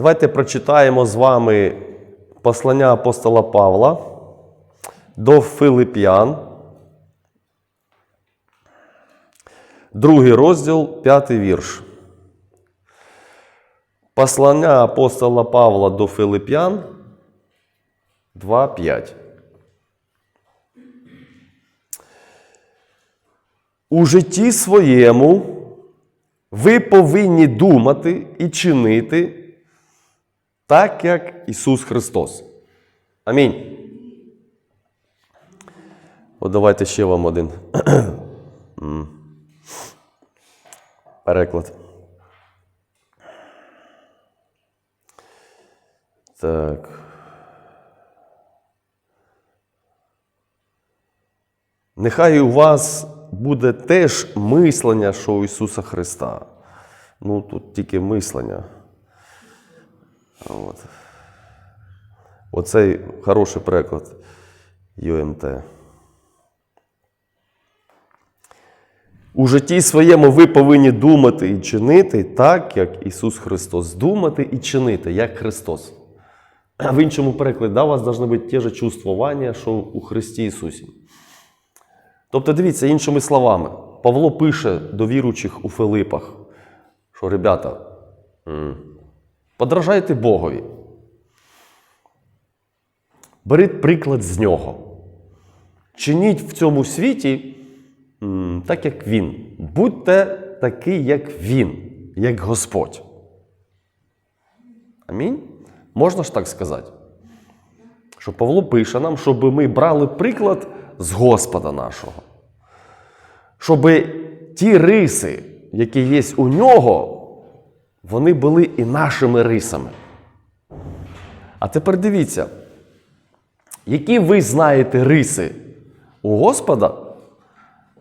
Давайте прочитаємо з вами послання апостола Павла до Филип'ян. Другий розділ, п'ятий вірш. Послання апостола Павла до Филип'ян 2.5. У житті своєму ви повинні думати і чинити так, як Ісус Христос. Амінь. От давайте ще вам один переклад. Так. Нехай у вас буде теж мислення, що у Ісуса Христа. Ну, тут тільки мислення. От. Оцей хороший приклад ЮМТ. У житті своєму ви повинні думати і чинити так, як Ісус Христос. Думати і чинити, як Христос. В іншому перекладі, да, у вас повинно бути те же чувствування, що у Христі Ісусі. Тобто, дивіться, іншими словами, Павло пише до віруючих у Филипах, що, ребята, подражайте Богові. Беріть приклад з нього. Чиніть в цьому світі так, як Він. Будьте такий, як Він, як Господь. Амінь? Можна ж так сказати? Що Павло пише нам, щоб ми брали приклад з Господа нашого. Щоб ті риси, які є у нього, вони були і нашими рисами. А тепер дивіться, які ви знаєте риси у Господа,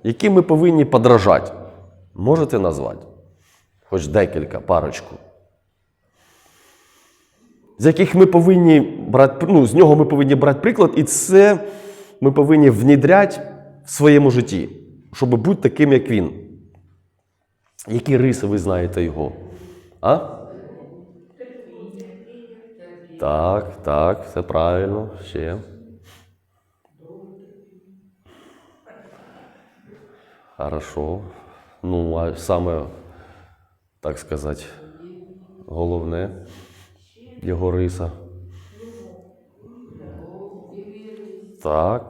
які ми повинні подражати? Можете назвати? Хоч декілька, парочку. З яких ми повинні брати, ну, з нього ми повинні брати приклад, і це ми повинні внідряти в своєму житті, щоб бути таким, як він. Які риси ви знаєте його? А? Так, так, все правильно. Ще. Хорошо. Ну, а саме, так сказати, головне його риса. Так,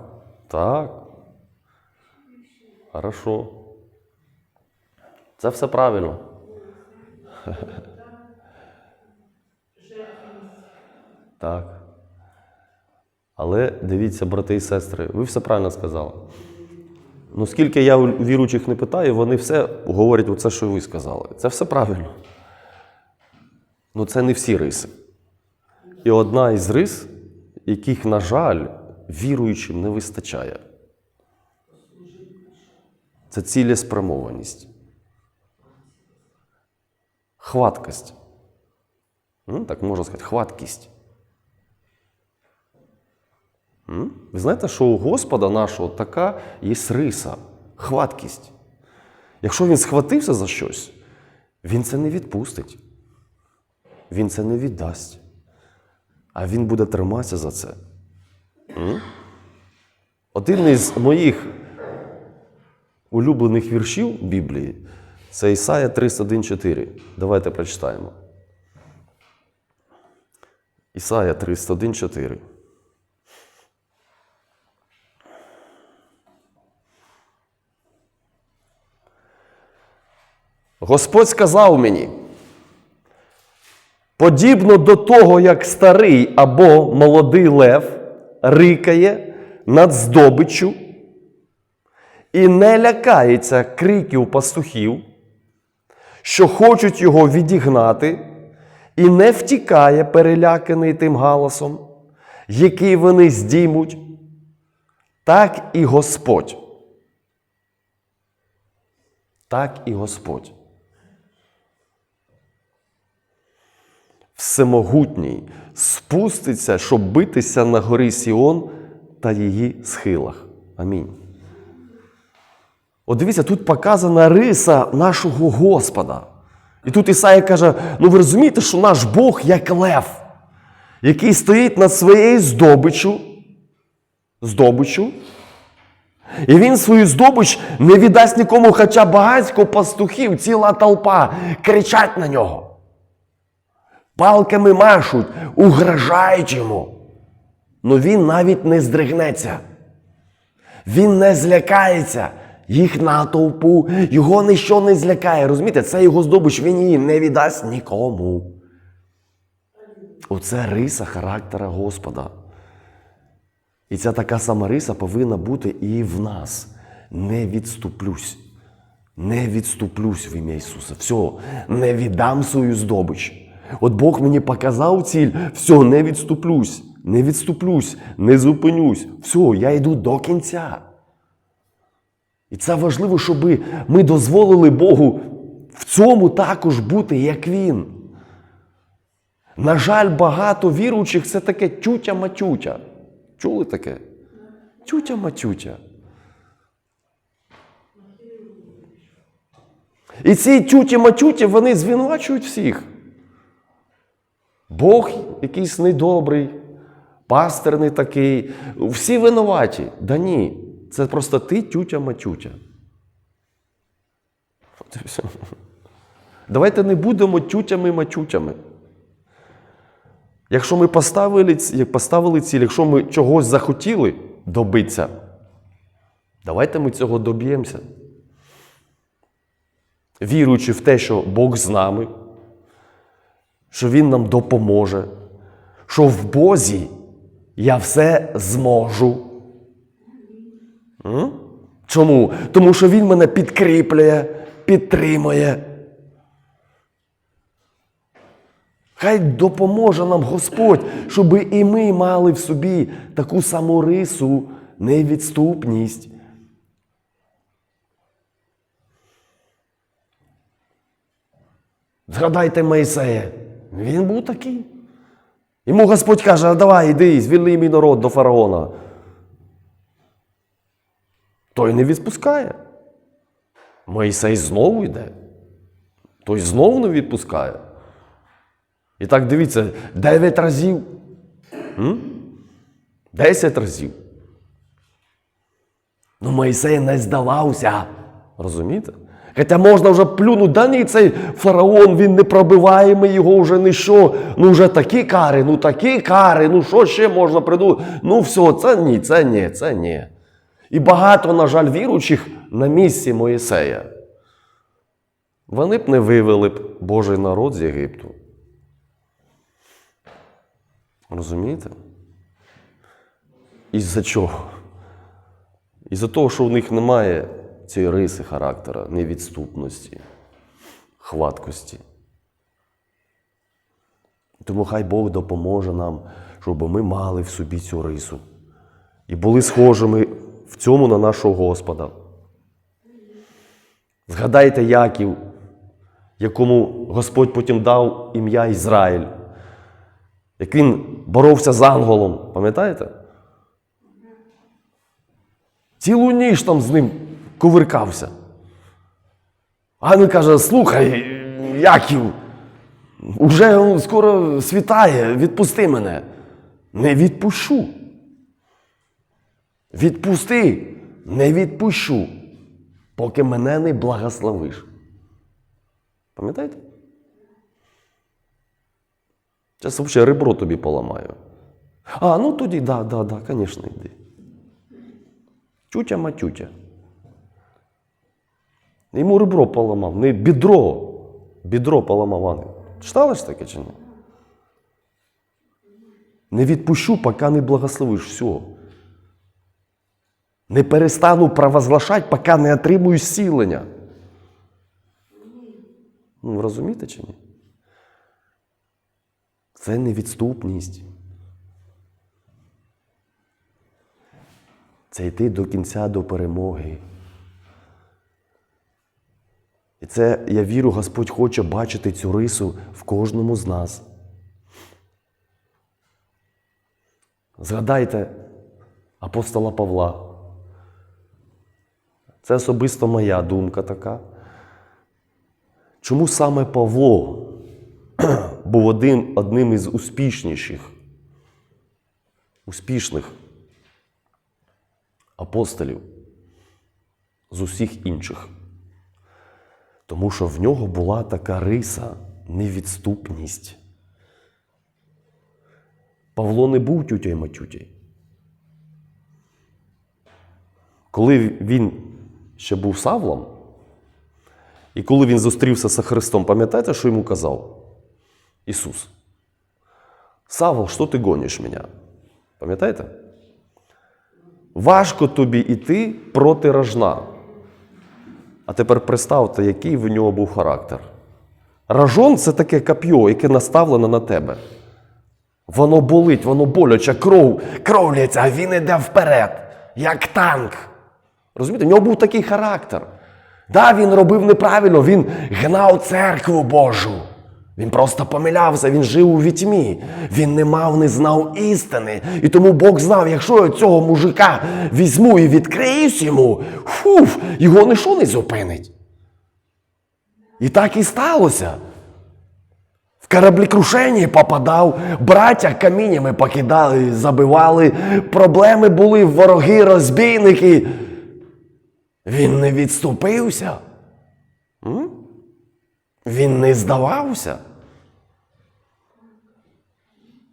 так. Хорошо. Це все правильно. Так. Але дивіться, брати і сестри, ви все правильно сказали. Ну, скільки я віруючих не питаю, вони все говорять оце, що ви сказали. Це все правильно. Ну, це не всі риси. І одна із рис, яких, на жаль, віруючим не вистачає. Це цілеспрямованість. Хваткость. Ну, так можна сказати, хваткість. Ви знаєте, що у Господа нашого така є риса, хваткість. Якщо він схватився за щось, він це не відпустить. Він це не віддасть. А він буде триматися за це. Один із моїх улюблених віршів Біблії це Ісая 31.4. Давайте прочитаємо. Ісая 31.4. Господь сказав мені, подібно до того, як старий або молодий лев рикає над здобиччю і не лякається криків пастухів, що хочуть його відігнати, і не втікає, переляканий тим галасом, який вони здіймуть, так і Господь. Так і Господь. Всемогутній спуститься, щоб битися на горі Сіон та її схилах. Амінь. От дивіться, тут показана риса нашого Господа. І тут Ісая каже: ну ви розумієте, що наш Бог як лев, який стоїть над своєю здобиччю, здобиччю, і він свою здобич не віддасть нікому, хоча багатько пастухів, ціла толпа кричать на нього. Палками машуть, угрожають йому. Но він навіть не здригнеться. Він не злякається. Їх натовпу, його ніщо не злякає. Розумієте, це його здобич, він її не віддасть нікому. Оце риса характера Господа. І ця така сама риса повинна бути і в нас. Не відступлюсь. Не відступлюсь в ім'я Ісуса. Все, не віддам свою здобич. От Бог мені показав ціль, все, не відступлюсь, не відступлюсь, не зупинюсь. Все, я йду до кінця. І це важливо, щоб ми дозволили Богу в цьому також бути, як Він. На жаль, багато віруючих це таке тютя-матютя. Чули таке? Тютя-матютя. І ці тюті-матюті вони звинувачують всіх. Бог якийсь недобрий, пастир не такий. Всі винуваті. Да ні. Це просто ти і все. Давайте не будемо тютями-матютями. Якщо ми поставили, поставили ціль, якщо ми чогось захотіли добитися, давайте ми цього доб'ємося. Віруючи в те, що Бог з нами, що Він нам допоможе, що в Бозі я все зможу. Чому? Тому що Він мене підкріплює, підтримує. Хай допоможе нам Господь, щоб і ми мали в собі таку саму рису, невідступність. Згадайте Моїсея. Він був такий. Йому Господь каже: давай, іди, звільни мій народ до фараона. Той не відпускає. Моїсей знову йде. Той знову не відпускає. І так дивіться, 9 разів. 10 разів. Ну, Моїсей не здавався. Розумієте? Хоча можна вже плюнути, да ні, цей фараон, він не пробиваємий, його вже ніщо. Ну, вже такі кари, ну такі кари, ну що ще можна придумати? Ну, все, це ні, це ні, це ні. І багато, на жаль, віруючих на місці Моїсея. Вони б не вивели б Божий народ з Єгипту. Розумієте? Із-за чого? Із-за того, що в них немає цієї риси характера, невідступності, хваткості. Тому хай Бог допоможе нам, щоб ми мали в собі цю рису і були схожими в цьому на нашого Господа. Згадайте Яків, якому Господь потім дав ім'я Ізраїль як він боровся з ангелом, пам'ятаєте? Цілу ніч там з ним кувиркався. Ангел каже: слухай, Яків, уже скоро світає, відпусти мене. Не відпущу. Відпусти, не відпущу, поки мене не благословиш. Пам'ятаєте? Зараз взагалі ребро тобі поламаю. А, ну тоді, да, да, да, звісно, йди. Тютя матютя. Йому ребро поламав, не бідро. Бідро поламав ангел. Читали ж таке чи ні? Не відпущу, поки не благословиш. Все. Не перестану провозглашати, поки не отримую зцілення. Ну, розумієте чи ні? Це невідступність. Це йти до кінця до перемоги. І це, я вірю, Господь хоче бачити цю рису в кожному з нас. Згадайте апостола Павла. Це особисто моя думка така. Чому саме Павло був один, одним із успішніших, успішних апостолів з усіх інших? Тому що в нього була така риса невідступність. Павло не був тютя й матютей. Коли він ще був Савлом, і коли він зустрівся з Христом, пам'ятаєте, що йому казав Ісус? Савл, що ти гониш мене? Пам'ятаєте? Важко тобі йти проти рожна. А тепер представте, який в нього був характер. Ражон це таке коп'є, яке наставлене на тебе. Воно болить, воно боляче, кров, кров лється, а він іде вперед, як танк. Розумієте, в нього був такий характер. Да, він робив неправильно, він гнав церкву Божу. Він просто помилявся, він жив у вітьмі. Він не мав, не знав істини. І тому Бог знав, якщо я цього мужика візьму і відкриюсь йому, фуф, його ніщо не зупинить. І так і сталося. В кораблекрушенні попадав, браття каміннями покидали, забивали, проблеми були, вороги, розбійники. Він не відступився. М? Він не здавався.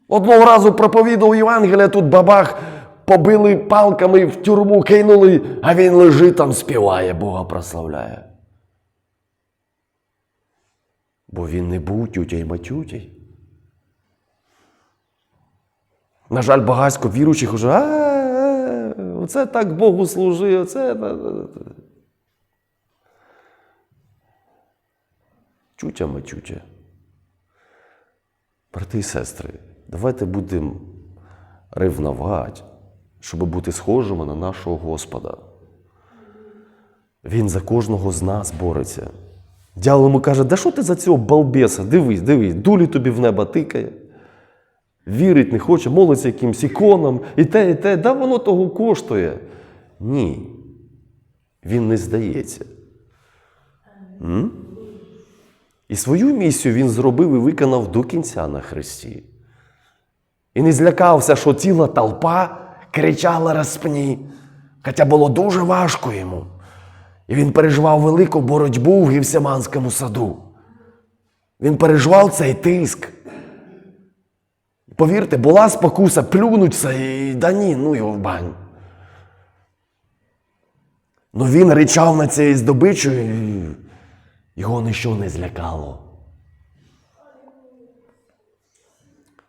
Одного разу проповідав Євангелія, тут бабах побили палками в тюрму, кинули, а він лежить там, співає, Бога прославляє. Бо він не був тютя й матютій. На жаль, багатько віруючих уже, оце так Богу служи, оце. Чутя матютя. Брати і сестри, давайте будемо ревнувати, щоб бути схожими на нашого Господа. Він за кожного з нас бореться. Дьявол йому каже, да що ти за цього балбеса? Дивись, дивись, дулі тобі в небо тикає. Вірить не хоче, молиться якимсь іконам, і те, і те, да воно того коштує. Ні. Він не здається. М? І свою місію він зробив і виконав до кінця на Христі. І не злякався, що ціла толпа кричала розпні, хоча було дуже важко йому. І він переживав велику боротьбу в Гівсяманському саду. Він переживав цей тиск. Повірте, була спокуса плюнуться і да ні, ну його в баню. Ну він ричав на цієї здобичу, і його ніщо не злякало.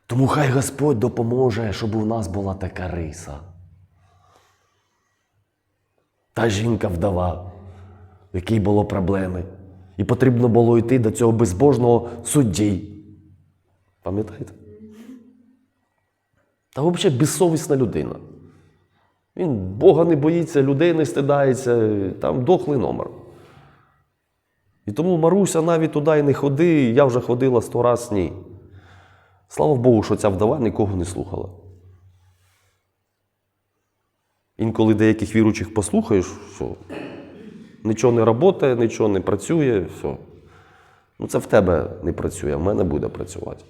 Тому хай Господь допоможе, щоб у нас була така риса. Та жінка вдова, в якій було проблеми, і потрібно було йти до цього безбожного судді. Пам'ятаєте? Та взагалі безсовісна людина. Він Бога не боїться, людей не стидається, там дохлий номер. І тому Маруся навіть туди і не ходи, я вже ходила сто раз ні. Слава Богу, що ця вдова нікого не слухала. Інколи деяких віруючих послухаєш, що нічого не працює, нічого не працює, все. Ну це в тебе не працює, а в мене буде працювати.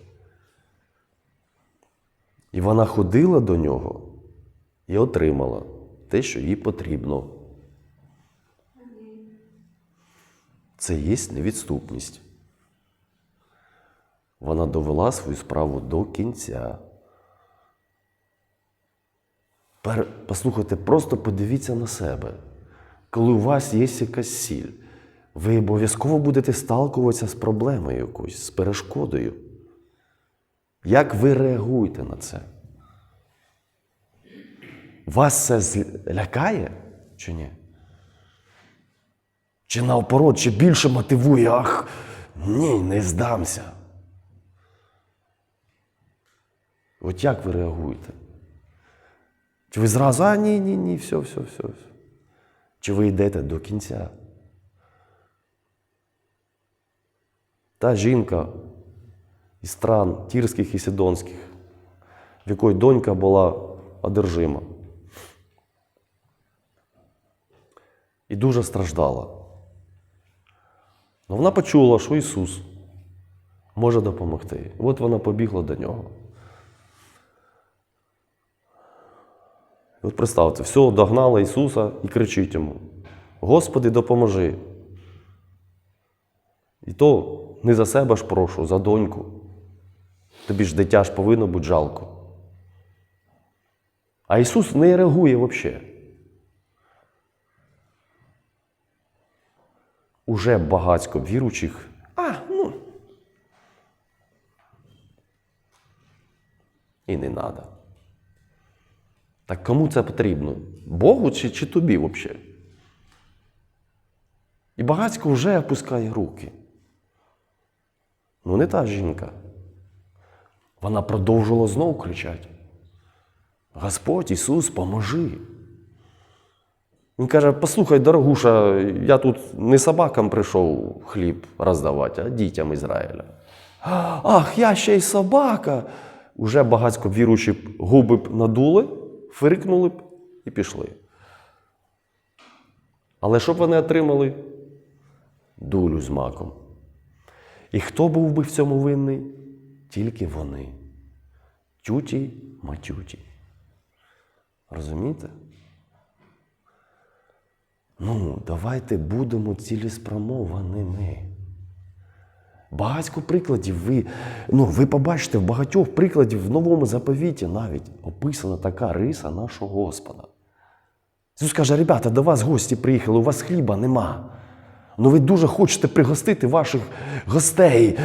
І вона ходила до нього і отримала те, що їй потрібно. Це є невідступність. Вона довела свою справу до кінця. Послухайте, просто подивіться на себе. Коли у вас є якась сіль, ви обов'язково будете сталкуватися з проблемою якоюсь, з перешкодою. Як ви реагуєте на це? Вас це лякає чи ні? Чи наоборот, чи більше мотивує, ах, ні, не здамся. От як ви реагуєте? Чи ви зразу, а ні, ні, ні, все, все, все, все. Чи ви йдете до кінця? Та жінка із стран тірських і сидонських, в якої донька була одержима. І дуже страждала. Ну, вона почула, що Ісус може допомогти. От вона побігла до нього. І От представте, все, догнала Ісуса і кричить йому: Господи, допоможи. І то не за себе ж прошу, за доньку. Тобі ж дитя ж повинно бути жалко. А Ісус не реагує взагалі. Уже багатько віруючих. А, ну. І не треба. Так кому це потрібно? Богу чи, чи тобі взагалі? І багатько вже опускає руки. Ну, не та жінка. Вона продовжила знову кричати. Господь Ісус, поможи. Він каже: послухай, дорогуша, я тут не собакам прийшов хліб роздавати, а дітям Ізраїля. Ах, я ще й собака. Уже багатько віруючі губи б надули, фиркнули б і пішли. Але що б вони отримали? Дулю з маком. І хто був би в цьому винний? Тільки вони. Тюті матюті. Розумієте? Ну, давайте будемо цілеспрямованими. Багатько прикладів ви, ну, ви побачите в багатьох прикладів в новому заповіті навіть описана така риса нашого Господа. Ісус каже, ребята, до вас гості приїхали, у вас хліба нема. Ну ви дуже хочете пригостити ваших гостей.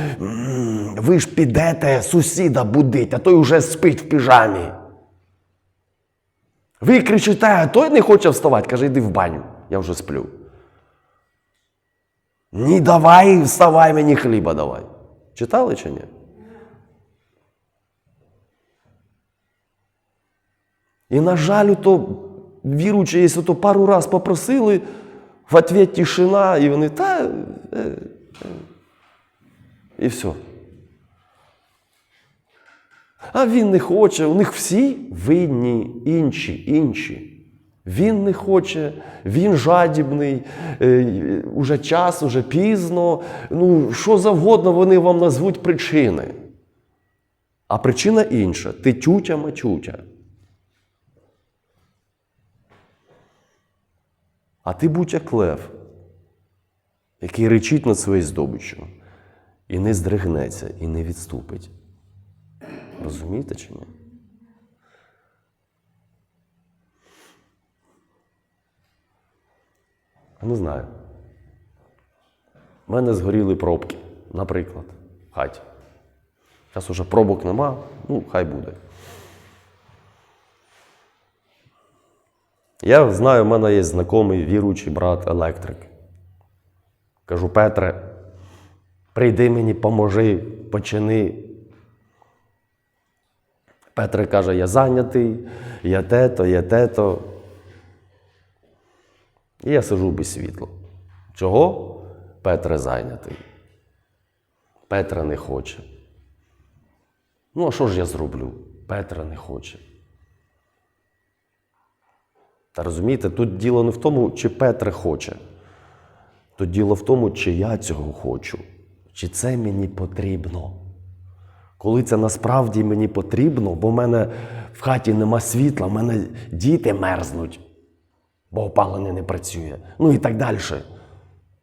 Ви ж підете сусіда будить, а той уже спить в піжамі. Ви кричите, а той не хоче вставати, каже, йди в баню, я вже сплю. Ні, давай, вставай мені хліба давай. Читали чи ні? І, на жаль, то віруючі, якщо то пару раз попросили, в ответ тишина, і вони та. е, е». І все. А він не хоче, у них всі винні, інші, інші. Він не хоче, він жадібний, е, уже час, уже пізно. Ну, що завгодно вони вам назвуть причини. А причина інша ти тютя матютя. А ти будь як лев, який речить над своєю здобиччю, і не здригнеться, і не відступить. Розумієте чи ні? Не знаю. У мене згоріли пробки, наприклад, в хаті. Зараз уже пробок нема, ну, хай буде. Я знаю, в мене є знайомий віруючий брат електрик. Кажу, Петре, прийди мені, поможи, почини. Петре каже, я зайнятий, я те-то, я те-то. І я сижу без світла. Чого? Петре зайнятий. Петра не хоче. Ну, а що ж я зроблю? Петра не хоче. Та розумієте, тут діло не в тому, чи Петре хоче. Тут діло в тому, чи я цього хочу, чи це мені потрібно. Коли це насправді мені потрібно, бо в мене в хаті нема світла, в мене діти мерзнуть, бо опалення не працює. Ну і так далі.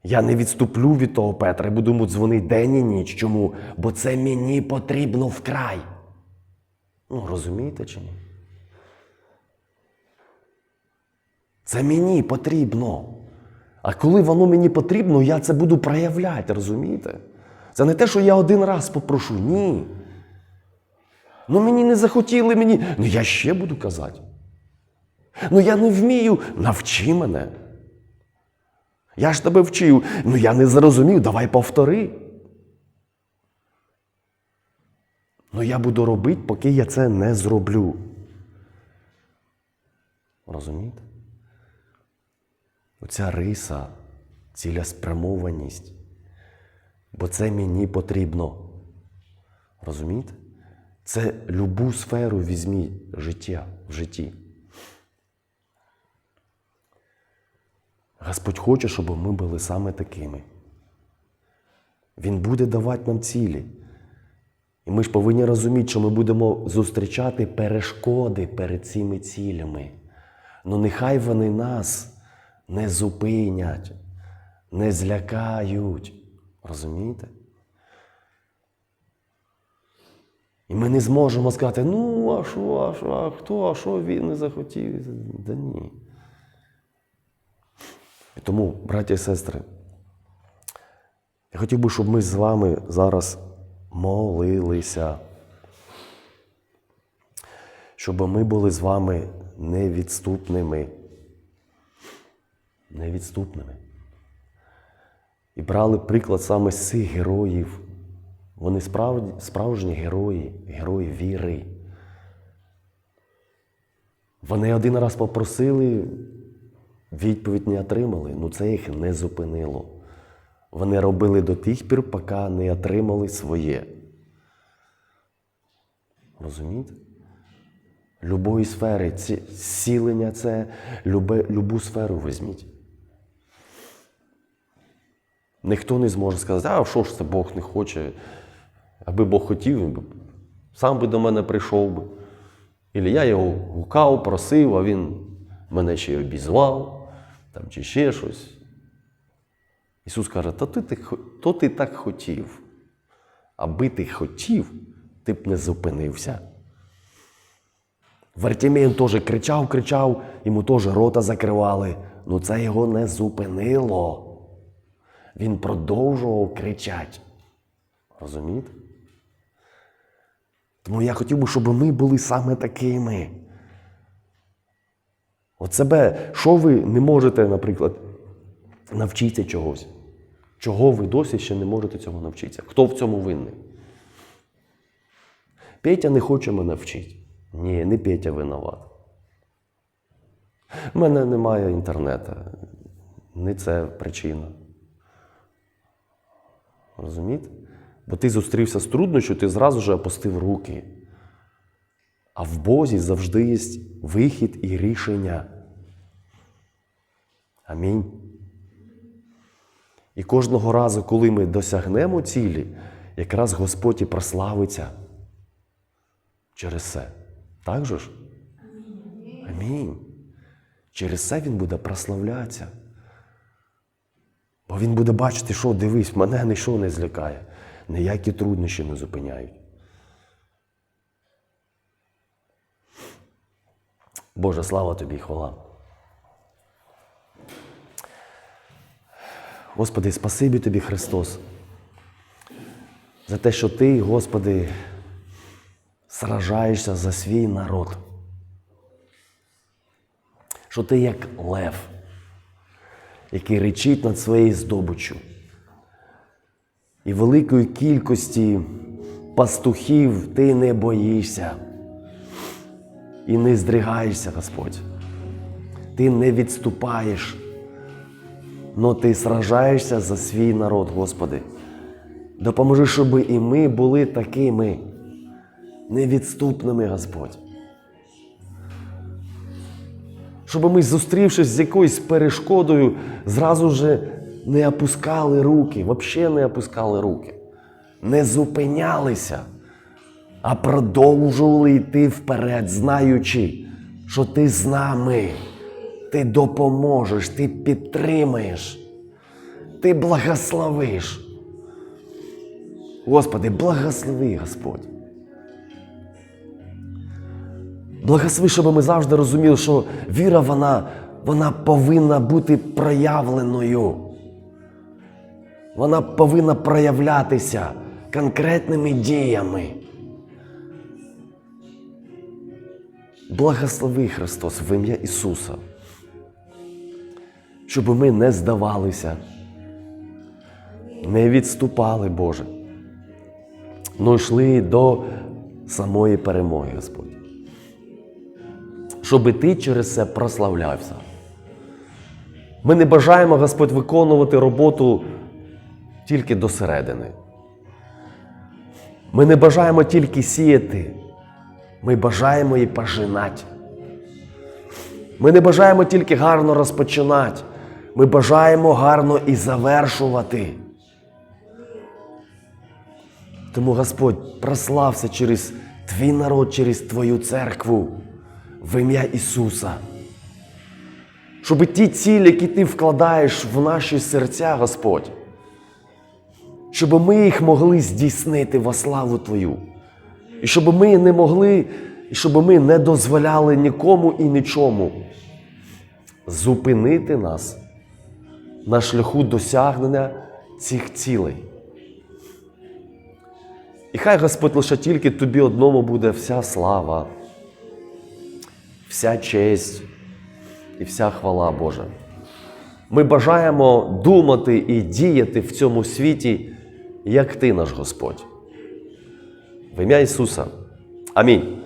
Я не відступлю від того Петра і буду йому дзвонити день і ніч. Чому? Бо це мені потрібно вкрай. Ну, розумієте чи ні? Це мені потрібно. А коли воно мені потрібно, я це буду проявляти, розумієте? Це не те, що я один раз попрошу. Ні. Ну мені не захотіли мені. Ну я ще буду казати. Ну я не вмію, навчи мене. Я ж тебе вчив. Ну я не зрозумів, давай повтори. Ну я буду робити, поки я це не зроблю. Розумієте? Оця риса, цілеспрямованість. Бо це мені потрібно. Розумієте? Це любу сферу візьміть життя в житті. Господь хоче, щоб ми були саме такими. Він буде давати нам цілі. І ми ж повинні розуміти, що ми будемо зустрічати перешкоди перед цими цілями. Ну нехай вони нас не зупинять, не злякають. Розумієте? І ми не зможемо сказати, ну, а що, а що, а хто, а що він не захотів? Да ні. І тому, браті і сестри, я хотів би, щоб ми з вами зараз молилися. Щоб ми були з вами невідступними. Невідступними. І брали приклад саме з цих героїв. Вони справді, справжні герої, герої віри. Вони один раз попросили, відповідь не отримали, ну це їх не зупинило. Вони робили до тих пір, поки не отримали своє. Розумієте? Любої сфери, ці, зцілення це любе, любу сферу візьміть. Ніхто не зможе сказати, а що ж це Бог не хоче. Аби Бог хотів, він би сам би до мене прийшов би. Ілі я його гукав, просив, а він мене ще й обізвав, там, чи ще щось. Ісус каже, то ти, то ти так хотів. Аби ти хотів, ти б не зупинився. Вартімей теж кричав, кричав, йому теж рота закривали. Ну це його не зупинило. Він продовжував кричати. Розумієте? Тому я хотів би, щоб ми були саме такими. От себе, що ви не можете, наприклад, навчитися чогось? Чого ви досі ще не можете цього навчитися? Хто в цьому винний? Петя не хоче мене вчити. Ні, не Петя винуват. У мене немає інтернету. Не це причина. Розумієте? Бо ти зустрівся з труднощами, ти зразу ж опустив руки. А в Бозі завжди є вихід і рішення. Амінь. І кожного разу, коли ми досягнемо цілі, якраз Господь і прославиться через це. Так же ж? Амінь. Через це Він буде прославлятися. Бо він буде бачити, що дивись, мене нічого не злякає, ніякі труднощі не зупиняють. Боже, слава тобі хвала. Господи, спасибі тобі, Христос, за те, що Ти, Господи, сражаєшся за свій народ. Що ти як лев, який речить над своєю здобиччю. І великої кількості пастухів ти не боїшся і не здригаєшся, Господь. Ти не відступаєш, но ти сражаєшся за свій народ, Господи. Допоможи, щоб і ми були такими невідступними, Господь. Щоб ми, зустрівшись з якоюсь перешкодою, зразу ж не опускали руки, взагалі не опускали руки, не зупинялися, а продовжували йти вперед, знаючи, що ти з нами, ти допоможеш, ти підтримаєш, ти благословиш. Господи, благослови Господь. Благослови, щоб ми завжди розуміли, що віра вона, вона повинна бути проявленою. Вона повинна проявлятися конкретними діями. Благослови Христос в ім'я Ісуса, щоб ми не здавалися, не відступали, Боже, но йшли до самої перемоги, Господь щоб ти через це прославлявся. Ми не бажаємо, Господь, виконувати роботу тільки до середини. Ми не бажаємо тільки сіяти, ми бажаємо і пожинати. Ми не бажаємо тільки гарно розпочинати, ми бажаємо гарно і завершувати. Тому Господь прослався через твій народ, через Твою церкву в ім'я Ісуса. Щоб ті цілі, які ти вкладаєш в наші серця, Господь, щоб ми їх могли здійснити во славу Твою. І щоб ми не могли, і щоб ми не дозволяли нікому і нічому зупинити нас на шляху досягнення цих цілей. І хай Господь лише тільки тобі одному буде вся слава, вся честь і вся хвала Божа. Ми бажаємо думати і діяти в цьому світі, як ти наш Господь. В ім'я Ісуса. Амінь.